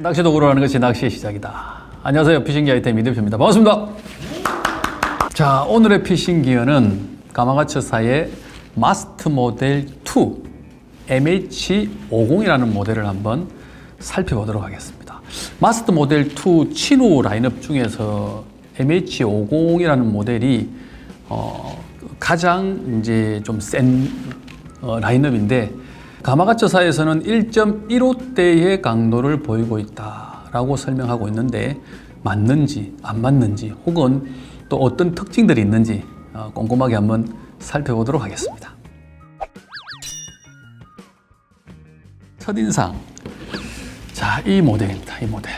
낚시 도 구로 하는 것이 낚시의 시작이다. 안녕하세요. 피싱기 아이템 이대표입니다. 반갑습니다. 자, 오늘의 피싱 기어는 가마가츠사의 마스트 모델 2 MH50이라는 모델을 한번 살펴보도록 하겠습니다. 마스트 모델 2 친우 라인업 중에서 MH50이라는 모델이 어, 가장 이제 좀센 어, 라인업인데 가마가츠사에서는 1.15대의 강도를 보이고 있다라고 설명하고 있는데 맞는지 안 맞는지 혹은 또 어떤 특징들이 있는지 어, 꼼꼼하게 한번 살펴보도록 하겠습니다. 첫인상. 자, 이 모델입니다. 이 모델.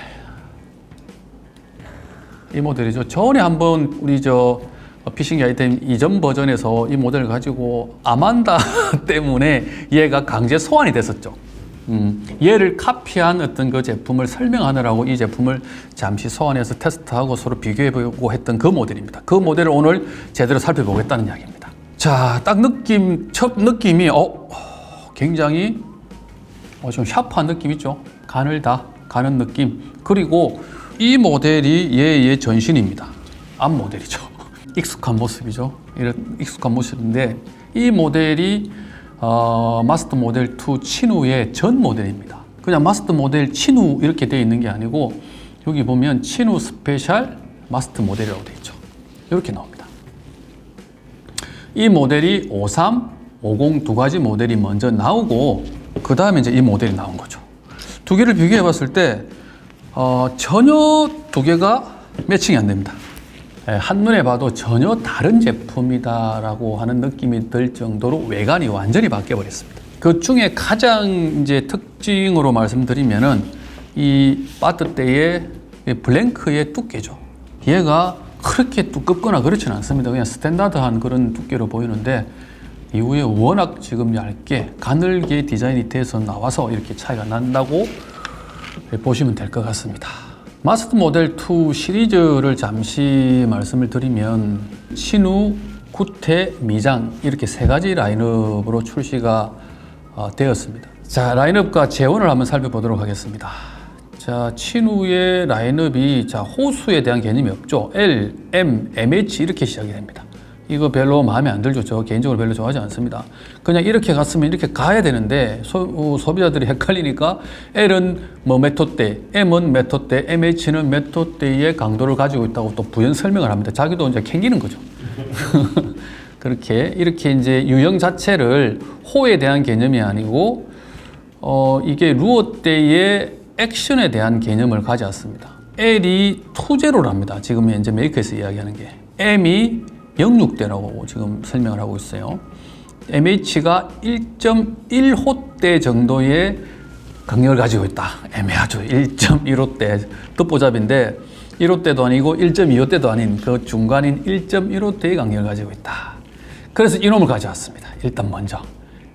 이 모델이죠. 전에 한번 우리 저 피싱 아이템 이전 버전에서 이 모델을 가지고 아만다 때문에 얘가 강제 소환이 됐었죠. 음, 얘를 카피한 어떤 그 제품을 설명하느라고 이 제품을 잠시 소환해서 테스트하고 서로 비교해보고 했던 그 모델입니다. 그 모델을 오늘 제대로 살펴보겠다는 이야기입니다. 자, 딱 느낌, 첫 느낌이, 어, 굉장히 어, 좀 샤프한 느낌 있죠? 간을 다 가는 느낌. 그리고 이 모델이 얘의 전신입니다. 앞 모델이죠. 익숙한 모습이죠. 이런 익숙한 모습인데 이 모델이 어, 마스터 모델 2 친우의 전 모델입니다. 그냥 마스터 모델 친우 이렇게 되어 있는 게 아니고 여기 보면 친우 스페셜 마스터 모델이라고 되어 있죠. 이렇게 나옵니다. 이 모델이 53, 50 두 가지 모델이 먼저 나오고 그 다음에 이제 이 모델이 나온 거죠. 두 개를 비교해 봤을 때 어, 전혀 두 개가 매칭이 안 됩니다. 예, 한눈에 봐도 전혀 다른 제품이다라고 하는 느낌이 들 정도로 외관이 완전히 바뀌어 버렸습니다. 그 중에 가장 이제 특징으로 말씀드리면은 이 바트대의 이 블랭크의 두께죠. 얘가 그렇게 두껍거나 그렇지는 않습니다. 그냥 스탠다드한 그런 두께로 보이는데 이후에 워낙 지금 얇게 가늘게 디자인이 돼서 나와서 이렇게 차이가 난다고 보시면 될 것 같습니다. 마스터 모델 2 시리즈를 잠시 말씀을 드리면 신우, 구태, 미장 이렇게 세 가지 라인업으로 출시가 어, 되었습니다. 자 라인업과 재원을 한번 살펴보도록 하겠습니다. 자 친우의 라인업이 자 호수에 대한 개념이 없죠. L, M, MH 이렇게 시작이 됩니다. 이거 별로 마음에 안 들죠. 저 개인적으로 별로 좋아하지 않습니다. 그냥 이렇게 갔으면 이렇게 가야 되는데 소, 어, 소비자들이 헷갈리니까 L은 뭐몇 호대, M은 몇 호대, MH는 몇 호대의 강도를 가지고 있다고 또 부연 설명을 합니다. 자기도 이제 캥기는 거죠. 그렇게 이렇게 이제 유형 자체를 호에 대한 개념이 아니고 어 이게 루어 때의 액션에 대한 개념을 가져왔습니다. L이 투제로랍니다. 지금 현재 메이커에서 이야기하는 게 M이 06대라고 지금 설명을 하고 있어요. MH가 1.1호대 정도의 강력을 가지고 있다. 애매하죠. 1.15대 뜻보잡인데 1호대도 아니고 1.25대도 아닌 그 중간인 1.15대의 강력을 가지고 있다. 그래서 이놈을 가져왔습니다. 일단 먼저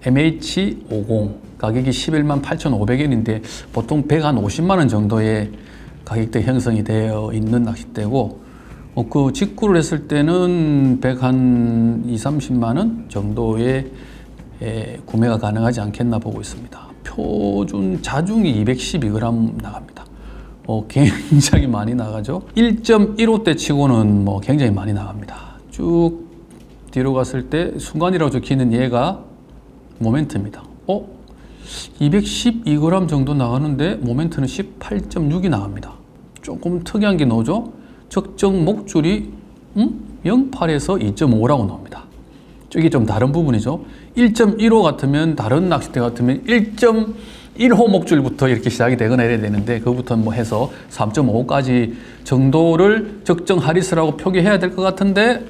MH50 가격이 11만 8,500원인데 보통 150만 원 정도의 가격대 형성이 되어 있는 낚싯대고 어, 그 직구를 했을 때는 100한 2, 30만 원 정도의 에, 구매가 가능하지 않겠나 보고 있습니다. 표준 자중이 212g 나갑니다. 어, 굉장히 많이 나가죠. 1.15대 치고는 뭐 굉장히 많이 나갑니다. 쭉 뒤로 갔을 때 순간이라고 적히는 얘가 모멘트입니다. 어? 212g 정도 나가는데 모멘트는 18.6이 나갑니다. 조금 특이한 게 나오죠? 적정 목줄이 음? 08에서 2.5라고 나옵니다. 이게 좀 다른 부분이죠. 1.15 같으면 다른 낚싯대 같으면 1.1호 목줄부터 이렇게 시작이 되거나 이래야 되는데 그부터 뭐 해서 3.5까지 정도를 적정 하리스라고 표기해야 될 것 같은데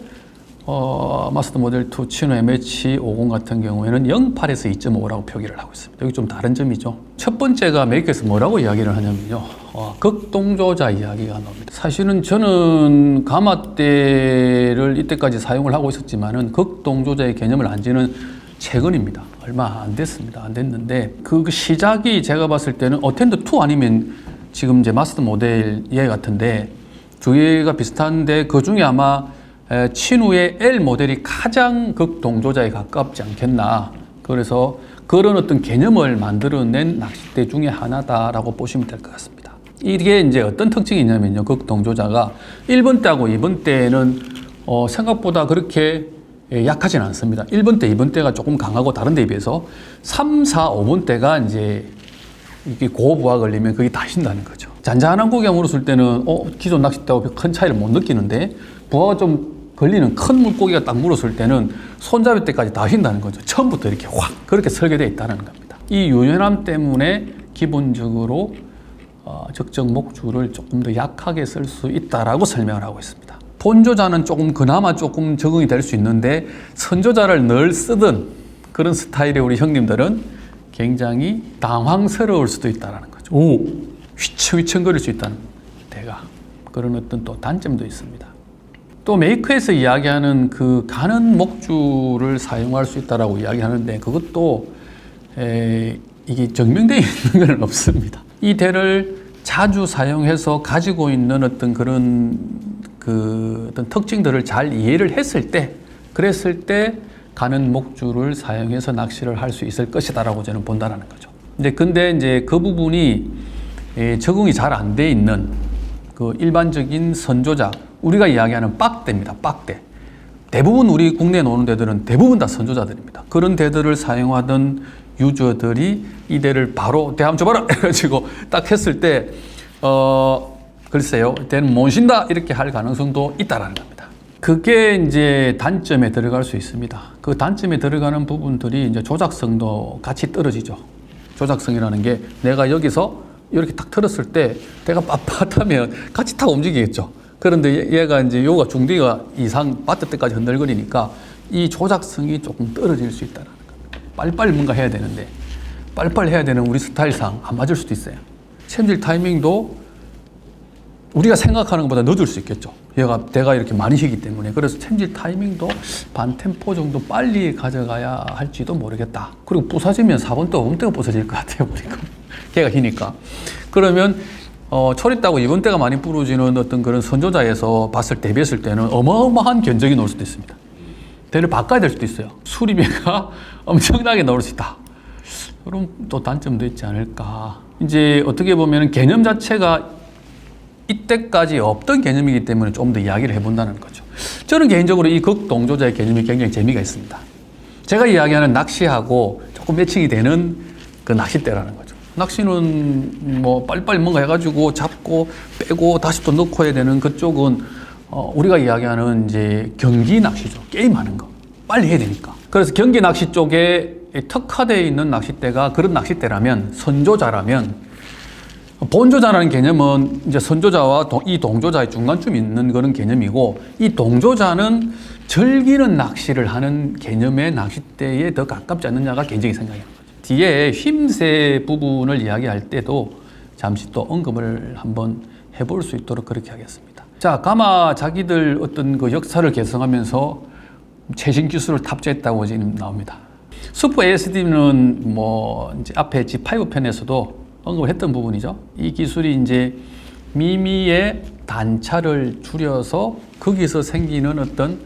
어, 마스터 모델 2 치노 MH50 같은 경우에는 08에서 2.5라고 표기를 하고 있습니다. 여기 좀 다른 점이죠. 첫 번째가 메이커에서 뭐라고 이야기를 하냐면요. 어, 극동조자 이야기가 나옵니다. 사실은 저는 가마대를 이때까지 사용을 하고 있었지만은 극동조자의 개념을 안 지는 최근입니다. 얼마 안 됐습니다. 안 됐는데 그 시작이 제가 봤을 때는 어텐드 2 아니면 지금 이제 마스터 모델 얘 같은데 두 개가 비슷한데 그 중에 아마 에, 친우의 L 모델이 가장 극동조자에 가깝지 않겠나. 그래서 그런 어떤 개념을 만들어낸 낚싯대 중에 하나다라고 보시면 될 것 같습니다. 이게 이제 어떤 특징이 있냐면요. 극동조자가 1번 때하고 2번 때는 어, 생각보다 그렇게 예, 약하진 않습니다. 1번 때, 2번 때가 조금 강하고 다른 데에 비해서 3, 4, 5번 때가 이제 이게 고부하 걸리면 그게 다신다는 거죠. 잔잔한 고기가 물었을 때는 어, 기존 낚싯대하고 큰 차이를 못 느끼는데 부하가 좀 걸리는 큰 물고기가 딱 물었을 때는 손잡이 때까지 다신다는 거죠. 처음부터 이렇게 확 그렇게 설계되어 있다는 겁니다. 이 유연함 때문에 기본적으로 어, 적정 목줄을 조금 더 약하게 쓸 수 있다라고 설명을 하고 있습니다. 본조자는 조금 그나마 조금 적응이 될 수 있는데 선조자를 늘 쓰던 그런 스타일의 우리 형님들은 굉장히 당황스러울 수도 있다라는 거죠. 오, 휘청휘청거릴 수 있다는 대가 그런 어떤 또 단점도 있습니다. 또 메이크에서 이야기하는 그 가는 목줄을 사용할 수 있다라고 이야기하는데 그것도 에, 이게 증명되어 있는 건 없습니다. 이 대를 자주 사용해서 가지고 있는 어떤 그런 그 어떤 특징들을 잘 이해를 했을 때 그랬을 때 가는 목줄을 사용해서 낚시를 할 수 있을 것이다라고 저는 본다라는 거죠. 근데 근데 이제 그 부분이 에, 적응이 잘 안 돼 있는 그 일반적인 선조자 우리가 이야기하는 빡대입니다. 빡대. 대부분 우리 국내에 노는 데들은 대부분 다 선조자들입니다. 그런 대들을 사용하던 유저들이 이 대를 바로 대 한번 줘봐라 해가지고 딱 했을 때 어, 글쎄요, 대는 못 신다 이렇게 할 가능성도 있다라는 겁니다. 그게 이제 단점에 들어갈 수 있습니다. 그 단점에 들어가는 부분들이 이제 조작성도 같이 떨어지죠. 조작성이라는 게 내가 여기서 이렇게 딱 틀었을 때 내가 빳빳하면 같이 탁 움직이겠죠. 그런데 얘- 얘가 이제 요가 중디가 이상 바트 때까지 흔들거리니까 이 조작성이 조금 떨어질 수 있다는 겁니다. 빨리빨리 뭔가 해야 되는데 빨리빨리 해야 되는 우리 스타일상 안 맞을 수도 있어요. 챔질 타이밍도 우리가 생각하는 것보다 늦을 수 있겠죠. 얘가 대가 이렇게 많이 쉬기 때문에 그래서 챔질 타이밍도 반 템포 정도 빨리 가져가야 할지도 모르겠다. 그리고 부서지면 4번 때 5번 때가 부서질 것 같아요. 우리가 걔가 희니까 그러면 어, 초리따고 2번 때가 많이 부러지는 어떤 그런 선조자에서 봤을 때 대비했을 때는 어마어마한 견적이 나올 수도 있습니다. 대를 바꿔야 될 수도 있어요. 수리비가 엄청나게 나올 수 있다. 그럼 또 단점도 있지 않을까. 이제 어떻게 보면 개념 자체가 이때까지 없던 개념이기 때문에 좀 더 이야기를 해본다는 거죠. 저는 개인적으로 이 극동조자의 개념이 굉장히 재미가 있습니다. 제가 이야기하는 낚시하고 조금 매칭이 되는 그 낚싯대라는 거죠. 낚시는 뭐 빨리빨리 뭔가 해가지고 잡고 빼고 다시 또 넣고 해야 되는 그쪽은 어 우리가 이야기하는 이제 경기 낚시죠. 게임하는 거. 빨리 해야 되니까. 그래서 경기 낚시 쪽에 특화되어 있는 낚싯대가 그런 낚싯대라면 선조자라면 본조자라는 개념은 이제 선조자와 동- 이 동조자의 중간쯤 있는 그런 개념이고 이 동조자는 즐기는 낚시를 하는 개념의 낚싯대에 더 가깝지 않느냐가 개인적인 생각입니다. 뒤에 쉼새 부분을 이야기할 때도 잠시 또 언급을 한번 해볼 수 있도록 그렇게 하겠습니다. 자, 가마 자기들 어떤 그 역사를 개성하면서 최신 기술을 탑재했다고 지금 나옵니다. 슈퍼 ASD는 뭐 이제 앞에 G5 편에서도 언급을 했던 부분이죠. 이 기술이 이제 미미의 단차를 줄여서 거기서 생기는 어떤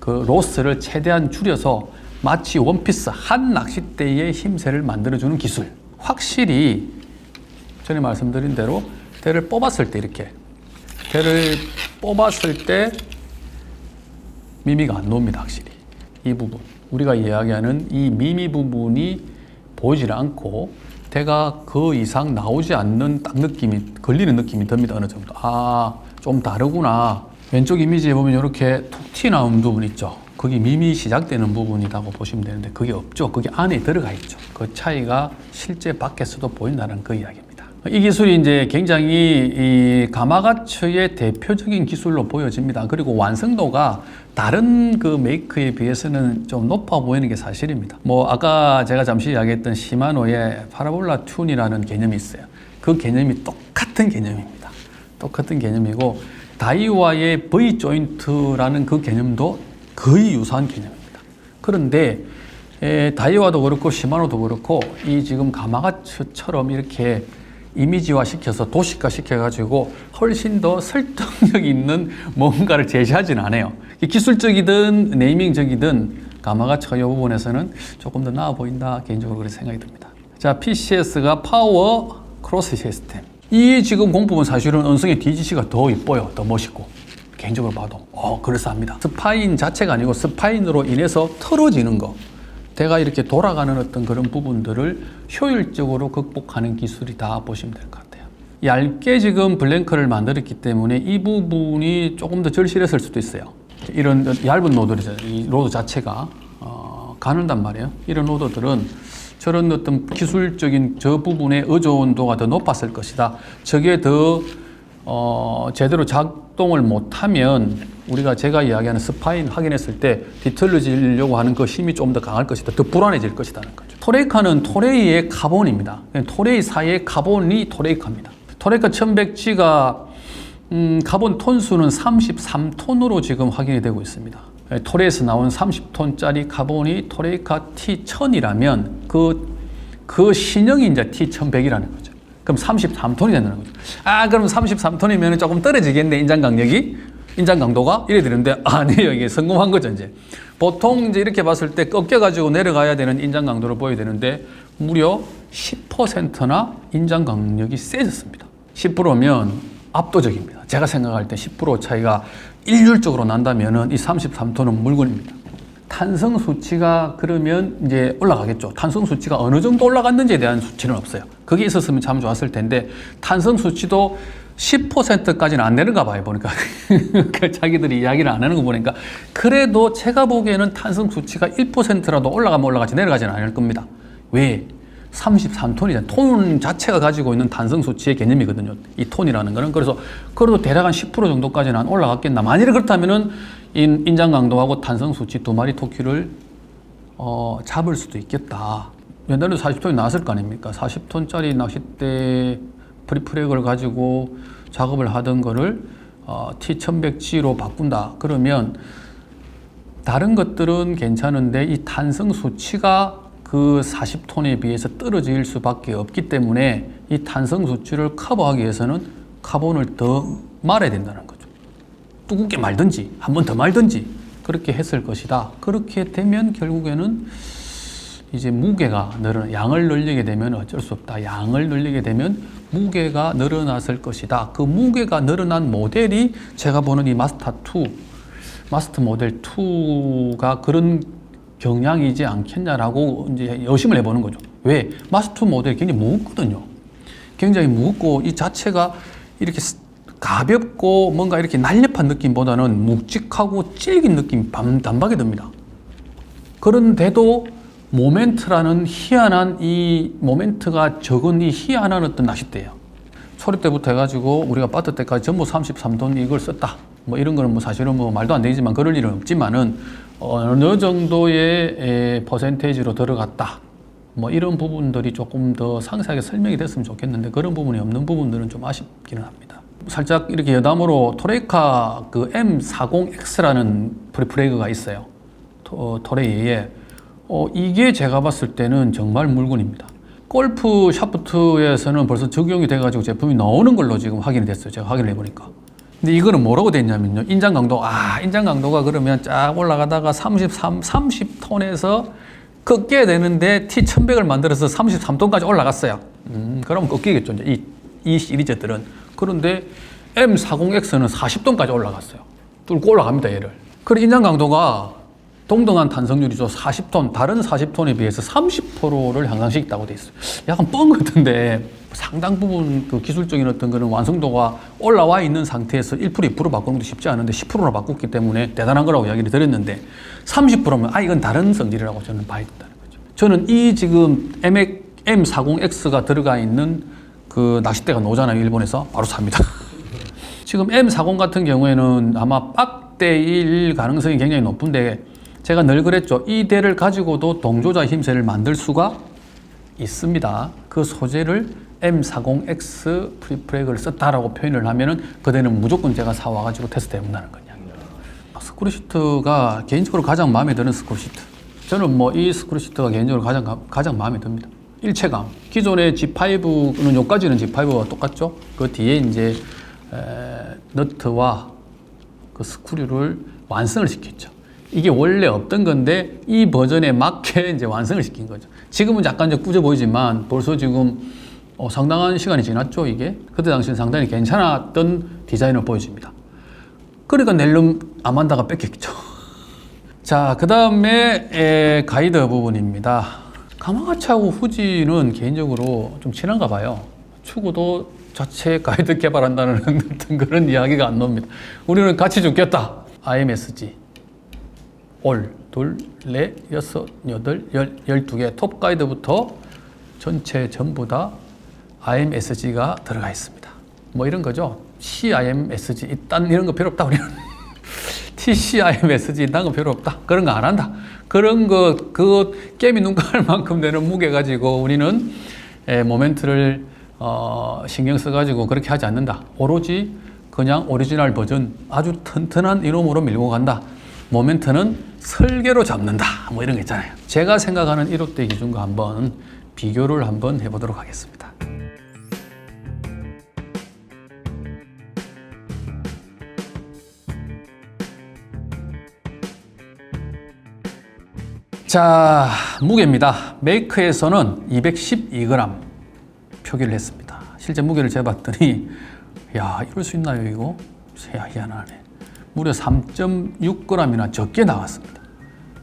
그 로스를 최대한 줄여서 마치 원피스 한 낚싯대의 힘새를 만들어주는 기술. 확실히 전에 말씀드린 대로 대를 뽑았을 때 이렇게 대를 뽑았을 때 미미가 안 나옵니다, 확실히. 이 부분. 우리가 이야기하는 이 미미 부분이 보이질 않고 대가 그 이상 나오지 않는 딱 느낌이, 걸리는 느낌이 듭니다, 어느 정도. 아, 좀 다르구나. 왼쪽 이미지에 보면 이렇게 툭 튀어나온 부분 있죠. 거기 미미 시작되는 부분이라고 보시면 되는데 그게 없죠. 그게 안에 들어가 있죠. 그 차이가 실제 밖에서도 보인다는 그 이야기입니다. 이 기술이 이제 굉장히 이 가마가츠의 대표적인 기술로 보여집니다. 그리고 완성도가 다른 그 메이크에 비해서는 좀 높아 보이는 게 사실입니다. 뭐 아까 제가 잠시 이야기했던 시마노의 파라볼라 튠이라는 개념이 있어요. 그 개념이 똑같은 개념입니다. 똑같은 개념이고 다이와의 V 조인트라는 그 개념도 거의 유사한 개념입니다. 그런데 에, 다이와도 그렇고 시마노도 그렇고 이 지금 가마가츠처럼 이렇게 이미지화 시켜서 도식화 시켜가지고 훨씬 더 설득력 있는 뭔가를 제시하진 않아요. 이 기술적이든 네이밍적이든 가마가츠가 이 부분에서는 조금 더 나아 보인다 개인적으로 그렇게 생각이 듭니다. 자, PCS가 파워 크로스 시스템. 이 지금 공법은 사실은 은성의 DGC가 더 이뻐요. 더 멋있고. 개인적으로 봐도. 어, 그럴싸합니다. 스파인 자체가 아니고 스파인으로 인해서 틀어지는 거. 대가 이렇게 돌아가는 어떤 그런 부분들을 효율적으로 극복하는 기술이다 보시면 될 것 같아요. 얇게 지금 블랭크를 만들었기 때문에 이 부분이 조금 더 절실했을 수도 있어요. 이런 얇은 로드들, 이 로드 자체가 어, 가는단 말이에요. 이런 로드들은 저런 어떤 기술적인 저 부분의 의존도가 더 높았을 것이다. 저게 더 어, 제대로 작동을 못하면 우리가 제가 이야기하는 스파인 확인했을 때 뒤틀려지려고 하는 그 힘이 좀 더 강할 것이다. 더 불안해질 것이다는 거죠. 토레이카는 토레이의 카본입니다. 토레이 사이의 카본이 토레이카입니다. 토레이카 1100G가 음, 카본 톤수는 33톤으로 지금 확인이 되고 있습니다. 예, 토레에서 나온 30톤짜리 카본이 토레이카 T1000이라면 그, 그 신형이 이제 T1100이라는 거죠. 그럼 33톤이 된다는 거죠. 아, 그럼 33톤이면 조금 떨어지겠네, 인장 강력이? 인장 강도가? 이래 되는데, 아니에요. 이게 성공한 거죠, 이제. 보통 이제 이렇게 봤을 때 꺾여가지고 내려가야 되는 인장 강도를 보여야 되는데, 무려 10%나 인장 강력이 세졌습니다. 10%면 압도적입니다. 제가 생각할 때 10% 차이가 일률적으로 난다면은 이 33톤은 물건입니다. 탄성 수치가 그러면 이제 올라가겠죠. 탄성 수치가 어느 정도 올라갔는지에 대한 수치는 없어요. 그게 있었으면 참 좋았을 텐데 탄성 수치도 10%까지는 안 되는가 봐요. 보니까 그 자기들이 이야기를 안 하는 거 보니까 그래도 제가 보기에는 탄성 수치가 1%라도 올라가면 올라가지 내려가지는 않을 겁니다. 왜? 33톤이잖아요. 톤 자체가 가지고 있는 탄성 수치의 개념이거든요. 이 톤이라는 거는. 그래서 그래도 대략 한 10% 정도까지는 안 올라갔겠나. 만일에 그렇다면은 인, 인장 강도하고 탄성 수치 두 마리 토끼를 어, 잡을 수도 있겠다. 옛날에 40톤이 나왔을 거 아닙니까? 40톤짜리 낚싯대 프리프렉을 가지고 작업을 하던 거를 어, T1100G로 바꾼다. 그러면 다른 것들은 괜찮은데 이 탄성 수치가 그 40톤에 비해서 떨어질 수밖에 없기 때문에 이 탄성 수치를 커버하기 위해서는 카본을 더 말아야 된다는. 두껍게 말든지 한 번 더 말든지 그렇게 했을 것이다. 그렇게 되면 결국에는 이제 무게가 늘어나 양을 늘리게 되면 어쩔 수 없다. 양을 늘리게 되면 무게가 늘어났을 것이다. 그 무게가 늘어난 모델이 제가 보는 이 마스터 2 마스터 모델 2가 그런 경향이지 않겠냐라고 이제 여심을 해보는 거죠. 왜? 마스터 모델이 굉장히 무겁거든요. 굉장히 무겁고 이 자체가 이렇게 가볍고 뭔가 이렇게 날렵한 느낌보다는 묵직하고 질긴 느낌이 단박에 듭니다. 그런데도 모멘트라는 희한한 이 모멘트가 적은 이 희한한 어떤 낚싯대예요. 초리 때부터 해가지고 우리가 빠트 때까지 전부 33돈 이걸 썼다. 뭐 이런 거는 뭐 사실은 뭐 말도 안 되지만 그럴 일은 없지만은 어느 정도의 에, 퍼센테이지로 들어갔다. 뭐 이런 부분들이 조금 더 상세하게 설명이 됐으면 좋겠는데 그런 부분이 없는 부분들은 좀 아쉽기는 합니다. 살짝 이렇게 여담으로 토레이카 그 M40X라는 프레이그가 있어요. 토, 토레이에 어, 이게 제가 봤을 때는 정말 물건입니다. 골프 샤프트에서는 벌써 적용이 돼가지고 제품이 나오는 걸로 지금 확인이 됐어요. 제가 확인을 해보니까. 근데 이거는 뭐라고 됐냐면요. 인장 강도, 아, 인장 강도가 그러면 쫙 올라가다가 33, 30톤에서 꺾게 되는데 T1100을 만들어서 33톤까지 올라갔어요. 음, 그러면 꺾이겠죠. 이, 이 시리즈들은. 그런데 M40X는 40톤까지 올라갔어요. 뚫고 올라갑니다, 얘를. 그리고 인장 강도가 동등한 탄성률이죠. 40톤, 다른 40톤에 비해서 30%를 향상시켰다고 돼 있어요. 약간 뻥 같은데 상당 부분 그 기술적인 어떤 그런 완성도가 올라와 있는 상태에서 1% 2% 바꾸는 것도 쉽지 않은데 10%나 바꿨기 때문에 대단한 거라고 이야기를 드렸는데 30%면 아 이건 다른 성질이라고 저는 봐야 된다는 거죠. 저는 이 지금 M40X가 들어가 있는 그 낚싯대가 나오잖아요 일본에서 바로 삽니다. 지금 M40 같은 경우에는 아마 빡대일 가능성이 굉장히 높은데 제가 늘 그랬죠. 이 대를 가지고도 동조자 힘새를 만들 수가 있습니다. 그 소재를 M40X 프리프렉을 썼다라고 표현을 하면은 그 대는 무조건 제가 사와가지고 테스트 해본다는 거냐. 스크루시트가 개인적으로 가장 마음에 드는 스크루시트. 저는 뭐 이 스크루시트가 개인적으로 가장, 가장 마음에 듭니다. 일체감. 기존의 G5는 여기까지는 G5와 똑같죠. 그 뒤에 이제 에, 너트와 그 스크류를 완성을 시켰죠. 이게 원래 없던 건데 이 버전에 맞게 이제 완성을 시킨 거죠. 지금은 약간 좀 꾸져 보이지만 벌써 지금 어, 상당한 시간이 지났죠, 이게. 그때 당시는 상당히 괜찮았던 디자인을 보여줍니다. 그러니까 넬름 아만다가 뺏겼죠. 자, 그 다음에 가이드 부분입니다. 가마가치하고 후지는 개인적으로 좀 친한가 봐요. 축구도 자체 가이드 개발한다는 그런 이야기가 안 나옵니다. 우리는 같이 죽겠다. IMSG. 올, 둘, 넷, 여섯, 여덟, 열, 열두 개 톱 가이드부터 전체 전부 다 IMSG가 들어가 있습니다. 뭐 이런 거죠. CIMSG 일단 이런 거 필요 없다 우리는. TCIMSG 이런 거 필요 없다. 그런 거 안 한다. 그런 거, 그 깨미 눈깔 만큼 되는 무게 가지고 우리는 에, 모멘트를 어, 신경 써가지고 그렇게 하지 않는다. 오로지 그냥 오리지널 버전 아주 튼튼한 이놈으로 밀고 간다. 모멘트는 설계로 잡는다. 뭐 이런 거 있잖아요. 제가 생각하는 1호대 기준과 한번 비교를 한번 해보도록 하겠습니다. 자, 무게입니다. 메이크에서는 212g 표기를 했습니다. 실제 무게를 재봤더니, 야, 이럴 수 있나요, 이거? 야, 희한하네. 무려 3.6g이나 적게 나왔습니다.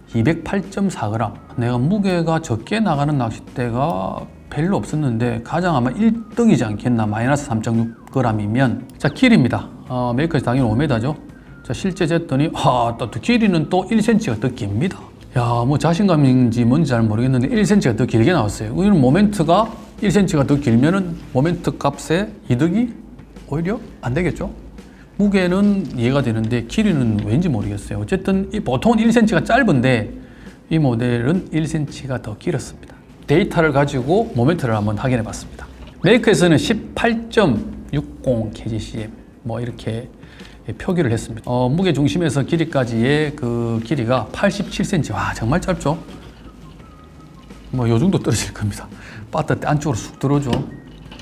208.4g. 내가 무게가 적게 나가는 낚싯대가 별로 없었는데 가장 아마 1등이지 않겠나. 마이너스 3.6g이면. 자, 길입니다. 어, 메이커에서 당연히 5m죠. 자, 실제 쟀더니, 아, 또 길이는 또 1cm가 더 깁니다. 야, 뭐 자신감인지 뭔지 잘 모르겠는데 1cm가 더 길게 나왔어요. 이는 모멘트가 1cm가 더 길면은 모멘트 값에 이득이 오히려 안 되겠죠? 무게는 이해가 되는데 길이는 왠지 모르겠어요. 어쨌든 이 보통은 1cm가 짧은데 이 모델은 1cm가 더 길었습니다. 데이터를 가지고 모멘트를 한번 확인해 봤습니다. 메이크에서는 18.60 kgcm 뭐 이렇게 표기를 했습니다. 어, 무게 중심에서 길이까지의 그 길이가 87cm. 와 정말 짧죠? 뭐 요 정도 떨어질 겁니다. 빠따 때 안쪽으로 쑥 들어오죠.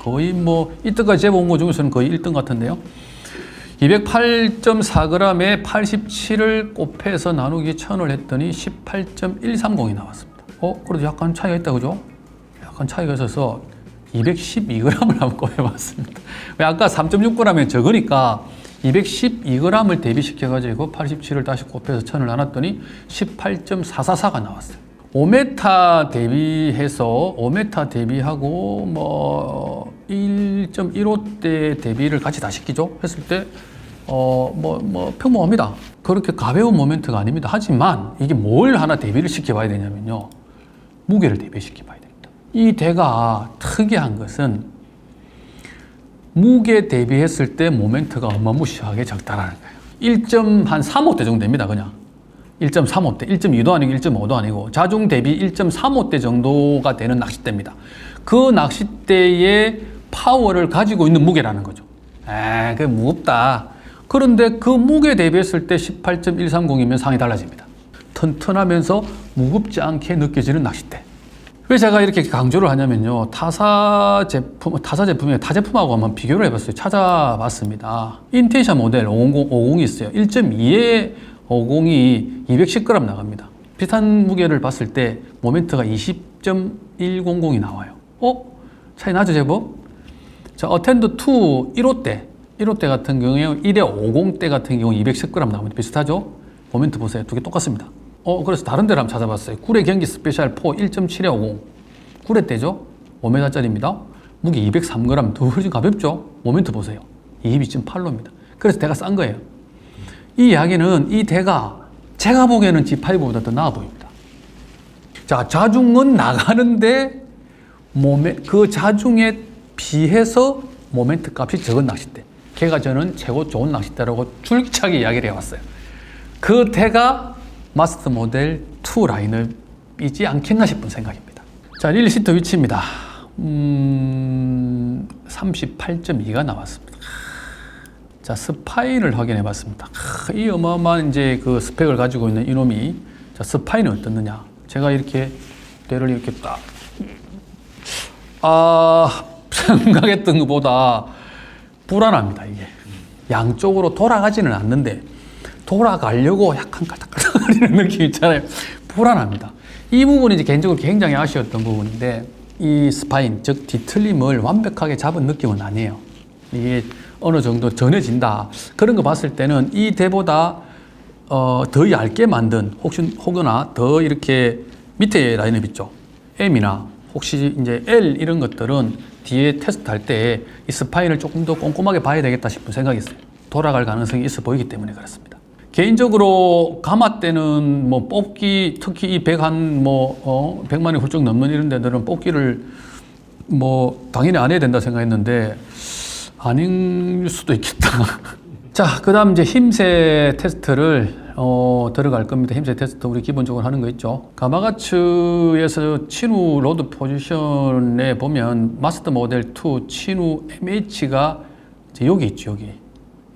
거의 뭐 이때까지 재본 것 중에서는 거의 1등 같은데요. 208.4g에 87을 곱해서 나누기 1000을 했더니 18.130이 나왔습니다. 어, 그래도 약간 차이가 있다, 그죠? 약간 차이가 있어서 212g을 한번 곱해봤습니다. 왜 아까 3.6g에 적으니까 212g을 대비시켜가지고 87을 다시 곱해서 1000을 나눴더니 18.444가 나왔어요. 5m 대비해서 5m 대비하고 뭐 1.15대 대비를 같이 다 시키죠. 했을 때 어, 뭐, 뭐, 평범합니다. 그렇게 가벼운 모멘트가 아닙니다. 하지만 이게 뭘 하나 대비를 시켜봐야 되냐면요. 무게를 대비시켜 봐야 됩니다. 이 대가 특이한 것은 무게 대비했을 때 모멘트가 어마무시하게 적다라는 거예요. 1.35대 정도 됩니다, 그냥. 1.35대, 1.2도 아니고 1.5도 아니고 자중 대비 1.35대 정도가 되는 낚싯대입니다. 그 낚싯대의 파워를 가지고 있는 무게라는 거죠. 에, 그 무겁다. 그런데 그 무게 대비했을 때 18.130이면 상이 달라집니다. 튼튼하면서 무겁지 않게 느껴지는 낚싯대. 왜 제가 이렇게 강조를 하냐면요. 타사 제품, 타사 제품에 타 제품하고 한번 비교를 해봤어요. 찾아봤습니다. 인테이샤 모델 500, 50이 있어요. 1.2의 50이 210g 나갑니다. 비슷한 무게를 봤을 때 모멘트가 20.100이 나와요. 어? 차이 나죠, 제법? 자, 어텐드 2 1호대. 1호대 같은 경우에 1에 50대 같은 경우 210g 나옵니다. 비슷하죠? 모멘트 보세요. 두 개 똑같습니다. 어, 그래서 다른 데를 한번 찾아봤어요. 구례 경기 스페셜 4 1.7에 50. 구례 대죠? 5m짜리입니다. 무게 203g. 더 훨씬 가볍죠? 모멘트 보세요. 22.8로입니다. 그래서 대가 싼 거예요. 이 이야기는 이 대가 제가 보기에는 G5보다 더 나아 보입니다. 자, 자중은 나가는데 몸에 그 자중에 비해서 모멘트 값이 적은 낚싯대. 걔가 저는 최고 좋은 낚싯대라고 줄기차게 이야기를 해왔어요. 그 대가 마스터 모델 2 라인업이지 않겠나 싶은 생각입니다. 자, 릴리 시트 위치입니다. 음, 38.2가 나왔습니다. 자, 스파인을 확인해 봤습니다. 이 어마어마한 이제 그 스펙을 가지고 있는 이놈이 자, 스파인은 어떻느냐? 제가 이렇게 대를 이렇게 딱 아, 생각했던 것보다 불안합니다, 이게. 양쪽으로 돌아가지는 않는데 돌아가려고 약간 깔딱깔딱거리는 느낌 있잖아요. 불안합니다. 이 부분이 이제 개인적으로 굉장히 아쉬웠던 부분인데 이 스파인, 즉 뒤틀림을 완벽하게 잡은 느낌은 아니에요. 이게 어느 정도 전해진다. 그런 거 봤을 때는 이 대보다 어, 더 얇게 만든 혹시 혹여나 더 이렇게 밑에 라인업 있죠. M이나 혹시 이제 L 이런 것들은 뒤에 테스트 할 때 이 스파인을 조금 더 꼼꼼하게 봐야 되겠다 싶은 생각이 있어요. 돌아갈 가능성이 있어 보이기 때문에 그렇습니다. 개인적으로 가마 때는 뭐 뽑기 특히 이 100한 뭐 어, 100만이 훌쩍 넘는 이런 데들은 뽑기를 뭐 당연히 안 해야 된다 생각했는데 아닐 수도 있겠다. 자, 그다음 이제 힘세 테스트를 어, 들어갈 겁니다. 힘세 테스트 우리 기본적으로 하는 거 있죠. 가마가츠에서 친우 로드 포지션에 보면 마스터 모델 2 친우 MH가 여기 있죠. 여기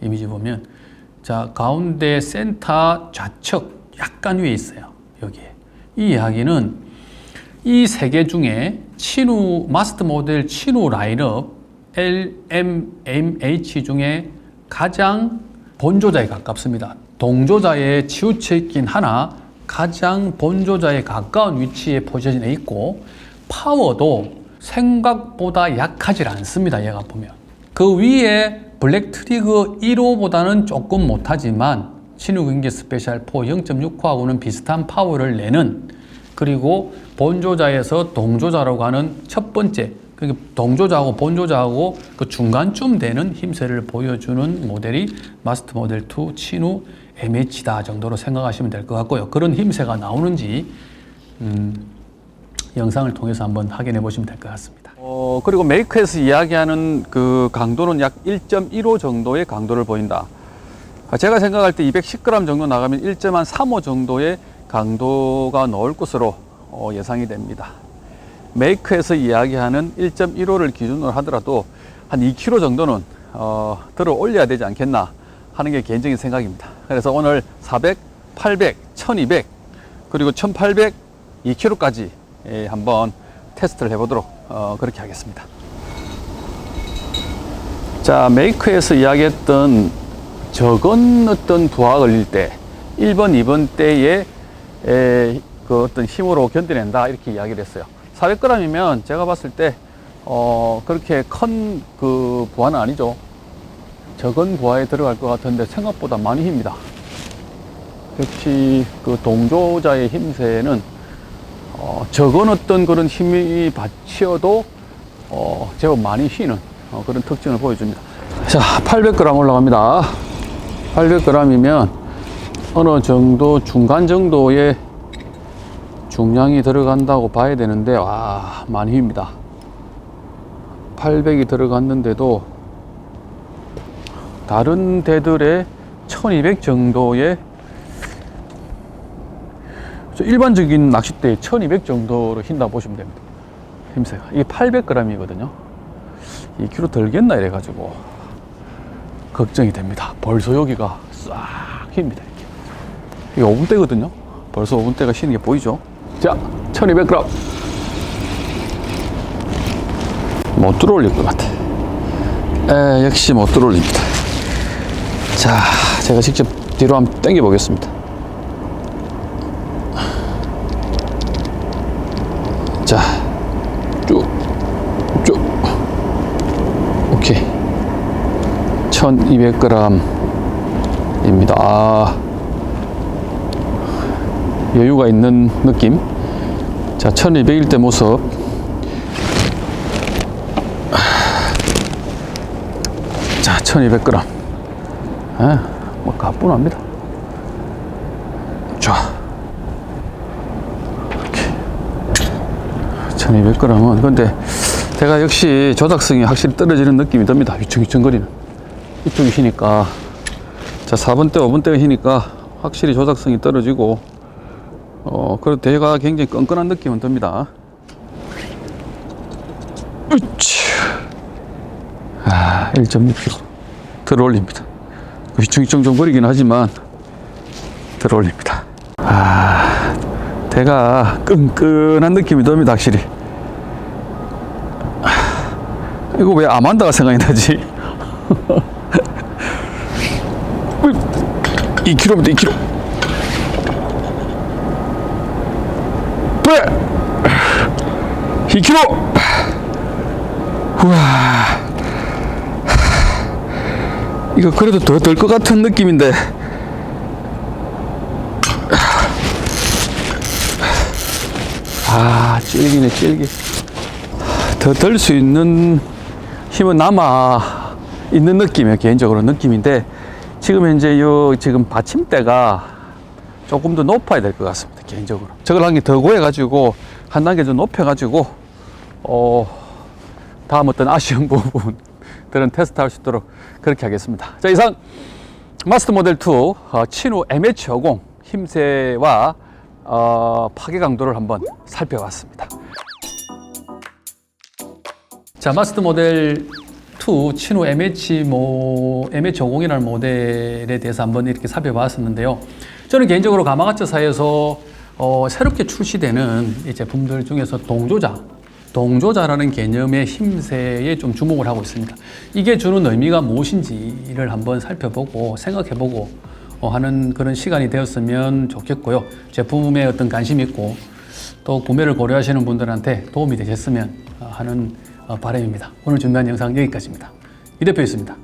이미지 보면 자 가운데 센터 좌측 약간 위에 있어요. 여기에 이 이야기는 이 세 개 중에 친우 마스터 모델 친우 라인업 L, M, M, H 중에 가장 본조자에 가깝습니다. 동조자에 치우쳐 있긴 하나 가장 본조자에 가까운 위치에 포지션에 있고 파워도 생각보다 약하지 않습니다. 얘가 보면 그 위에 블랙 트리거 1호보다는 조금 못하지만 신우경기 스페셜 4 0.6호하고는 비슷한 파워를 내는 그리고 본조자에서 동조자라고 하는 첫 번째 그러니까 동조자하고 본조자하고 그 중간쯤 되는 힘세를 보여주는 모델이 마스터 모델 2 친우 MH다 정도로 생각하시면 될 것 같고요. 그런 힘세가 나오는지 음, 영상을 통해서 한번 확인해 보시면 될 것 같습니다. 어, 그리고 메이크에서 이야기하는 그 강도는 약 1.15 정도의 강도를 보인다. 아, 제가 생각할 때 210g 정도 나가면 1.35 정도의 강도가 나올 것으로 어, 예상이 됩니다. 메이크에서 이야기하는 1.15를 기준으로 하더라도 한 2kg 정도는 어, 들어 올려야 되지 않겠나 하는 게 개인적인 생각입니다. 그래서 오늘 400, 800, 1200 그리고 1800, 2kg까지 예, 한번 테스트를 해보도록 어, 그렇게 하겠습니다. 자, 메이크에서 이야기했던 적은 어떤 부하가 걸릴 때 1번, 2번 때에 에, 그 어떤 힘으로 견뎌낸다 이렇게 이야기를 했어요. 400g이면 제가 봤을 때 어, 그렇게 큰 그 부하는 아니죠. 적은 부하에 들어갈 것 같은데 생각보다 많이 힘니다. 역시 그 동조자의 힘세는 어, 적은 어떤 그런 힘이 받치어도 어, 제법 많이 휘는 어, 그런 특징을 보여줍니다. 자, 800g 올라갑니다. 800g이면 어느 정도 중간 정도의 중량이 들어간다고 봐야 되는데 와 많이 휩니다 800이 들어갔는데도 다른 대들의 1200 정도의 일반적인 낚싯대에 1200 정도로 흰다 보시면 됩니다 힘세가 이게 800g이거든요 2kg 덜겠나 이래가지고 걱정이 됩니다 벌써 여기가 싹 휩니다 이게 5분대거든요 벌써 5분대가 쉬는 게 보이죠 자, 1200g. 못 들어올릴 것 같아. 에, 역시 못 들어올립니다. 자, 제가 직접 뒤로 한번 당겨 보겠습니다. 자, 쭉, 쭉. 오케이. 1200g 입니다. 아. 여유가 있는 느낌. 자, 1200일 때 모습. 자, 1200g. 아, 뭐, 가뿐합니다. 좋아. 이렇게. 1200g은, 근데, 제가 역시 조작성이 확실히 떨어지는 느낌이 듭니다. 휘청휘청거리는. 이쪽이 쉬니까. 자, 4번 대, 5번 대가 쉬니까 확실히 조작성이 떨어지고, 어, 그리고 대가 굉장히 끈끈한 느낌은 듭니다. 아, 1.6kg. 들어 올립니다. 휘청휘청 좀 거리긴 하지만, 들어 올립니다. 아, 대가 끈끈한 느낌이 듭니다, 확실히. 아, 이거 왜 아만다가 생각이 나지? 2kg입니다, 2kg. 2kg. 우와. 이거 그래도 더 될 것 같은 느낌인데. 아, 질기네, 질기. 더 들 수 있는 힘은 남아 있는 느낌이에요, 개인적으로 느낌인데. 지금 현재 요, 지금 받침대가 조금 더 높아야 될 것 같습니다, 개인적으로. 저걸 한 개 더 구해 가지고, 한 단계 좀 높여 가지고, 어, 다음 어떤 아쉬운 부분들은 테스트 할 수 있도록 그렇게 하겠습니다. 자, 이상 마스터 모델 2 어, 친우 MH50 힘세와 어, 파괴 강도를 한번 살펴봤습니다. 자, 마스터 모델 2 친우 MH 모 MH50이라는 모델에 대해서 한번 이렇게 살펴봤었는데요. 저는 개인적으로 가마가츠사에서 어, 새롭게 출시되는 이 제품들 중에서 동조자, 동조자라는 개념의 힘세에 좀 주목을 하고 있습니다. 이게 주는 의미가 무엇인지를 한번 살펴보고 생각해보고 어, 하는 그런 시간이 되었으면 좋겠고요. 제품에 어떤 관심 있고 또 구매를 고려하시는 분들한테 도움이 되셨으면 하는 어, 바람입니다. 오늘 준비한 영상 여기까지입니다. 이 대표였습니다.